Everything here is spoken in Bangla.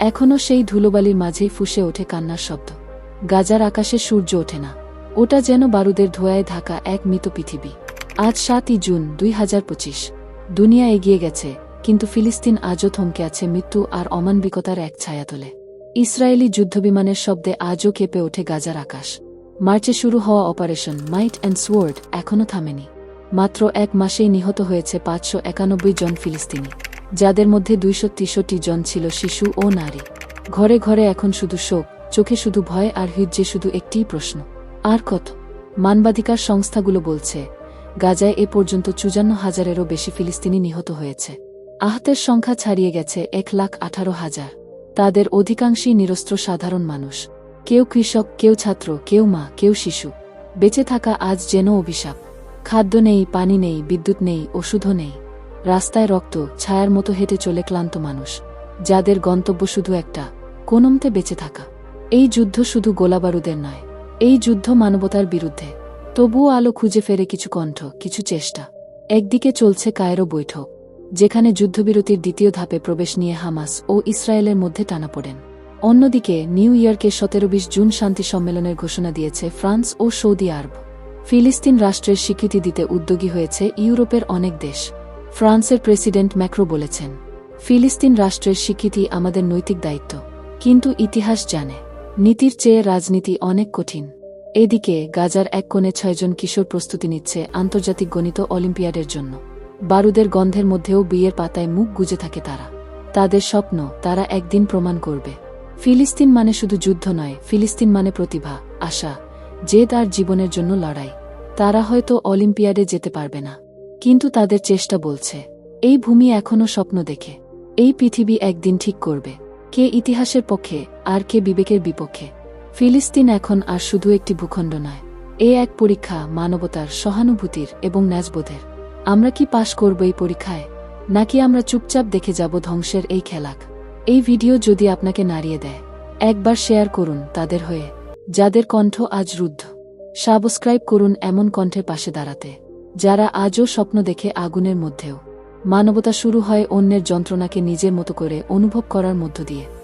এখনও সেই ধুলোবালির মাঝেই ফুসে ওঠে কান্নার শব্দ। গাজার আকাশে সূর্য ওঠে না। ওটা যেন বারুদের ধোয়ায় ঢাকা এক মৃত পৃথিবী। আজ সাতই জুন দুই হাজার পঁচিশ। দুনিয়া এগিয়ে গেছে, কিন্তু ফিলিস্তিন আজও থমকে আছে মৃত্যু আর অমানবিকতার এক ছায়াতলে। ইসরায়েলি যুদ্ধবিমানের শব্দে আজও কেঁপে ওঠে গাজার আকাশ। মার্চে শুরু হওয়া অপারেশন মাইট অ্যান্ড সোয়ার্ড এখনও থামেনি। মাত্র এক মাসেই নিহত হয়েছে পাঁচশো একানব্বই জন ফিলিস্তিনি। যাদের মধ্যে দুইশো তেষট্টি জন ছিল শিশু ও নারী। ঘরে ঘরে এখন শুধু শোক, চোখে শুধু ভয় আর হৃদ্যে শুধু একটিই প্রশ্ন। আর কত? মানবাধিকার সংস্থাগুলো বলছে, গাজায় এ পর্যন্ত চুজান্ন হাজারেরও বেশি ফিলিস্তিনি নিহত হয়েছে। আহতের সংখ্যা ছাড়িয়ে গেছে এক লাখ আঠারো হাজার। তাদের অধিকাংশই নিরস্ত্র সাধারণ মানুষ। কেউ কৃষক, কেউ ছাত্র, কেউ মা, কেউ শিশু। বেঁচে থাকা আজ যেন অভিশাপ। খাদ্য নেই, পানি নেই, বিদ্যুৎ নেই, ওষুধও নেই। রাস্তায় রক্ত, ছায়ার মতো হেঁটে চলে ক্লান্ত মানুষ, যাদের গন্তব্য শুধু একটা, কোনমতে বেঁচে থাকা। এই যুদ্ধ শুধু গোলাবারুদের নয়, এই যুদ্ধ মানবতার বিরুদ্ধে। তবুও আলো খুঁজে ফেরে কিছু কণ্ঠ, কিছু চেষ্টা। একদিকে চলছে কায়রো বৈঠক, যেখানে যুদ্ধবিরতির দ্বিতীয় ধাপে প্রবেশ নিয়ে হামাস ও ইসরায়েলের মধ্যে টানাপোড়েন অন্যদিকে, নিউ ইয়র্কে সতেরো বিশ জুন শান্তি সম্মেলনের ঘোষণা দিয়েছে ফ্রান্স ও সৌদি আরব। ফিলিস্তিন রাষ্ট্রের স্বীকৃতি দিতে উদ্যোগী হয়েছে ইউরোপের অনেক দেশ। ফ্রান্সের প্রেসিডেন্ট ম্যাক্রো বলেছেন, ফিলিস্তিন রাষ্ট্রের স্বীকৃতি আমাদের নৈতিক দায়িত্ব, কিন্তু ইতিহাস জানে, নীতির চেয়ে রাজনীতি অনেক কঠিন। এদিকে, গাজার এক কোণে ছয়জন কিশোর প্রস্তুতি নিচ্ছে আন্তর্জাতিক গণিত অলিম্পিয়াডের জন্য। বারুদের গন্ধের মধ্যেও বিয়ের পাতায় মুখ গুজে থাকে তারা। তাদের স্বপ্ন, তারা একদিন প্রমাণ করবে। ফিলিস্তিন মানে শুধু যুদ্ধ নয়, ফিলিস্তিন মানে প্রতিভা, আশা, যে তার জীবনের জন্য লড়াই। তারা হয়তো অলিম্পিয়াডে যেতে পারবে না। কিন্তু তাদের চেষ্টা বলছে, এই ভূমি এখনও স্বপ্ন দেখে। এই পৃথিবী একদিন ঠিক করবে। কে ইতিহাসের পক্ষে, আর কে বিবেকের বিপক্ষে। ফিলিস্তিন এখন আর শুধু একটি ভূখণ্ড নয়। এ এক পরীক্ষা মানবতার সহানুভূতির এবং ন্যাজবোধের আমরা কি পাশ করব এই পরীক্ষায়? নাকি আমরা চুপচাপ দেখে যাব ধ্বংসের এই খেলাক? এই ভিডিও যদি আপনাকে নাড়িয়ে দেয়, একবার শেয়ার করুন তাদের হয়ে। যাদের কণ্ঠ আজ রুদ্ধ, সাবস্ক্রাইব করুন এমন কণ্ঠের পাশে দাঁড়াতে। যারা আজও স্বপ্ন দেখে আগুনের মধ্যেও। মানবতা শুরু হয় অন্যের যন্ত্রণাকে নিজের মতো করে অনুভব করার মধ্য দিয়ে।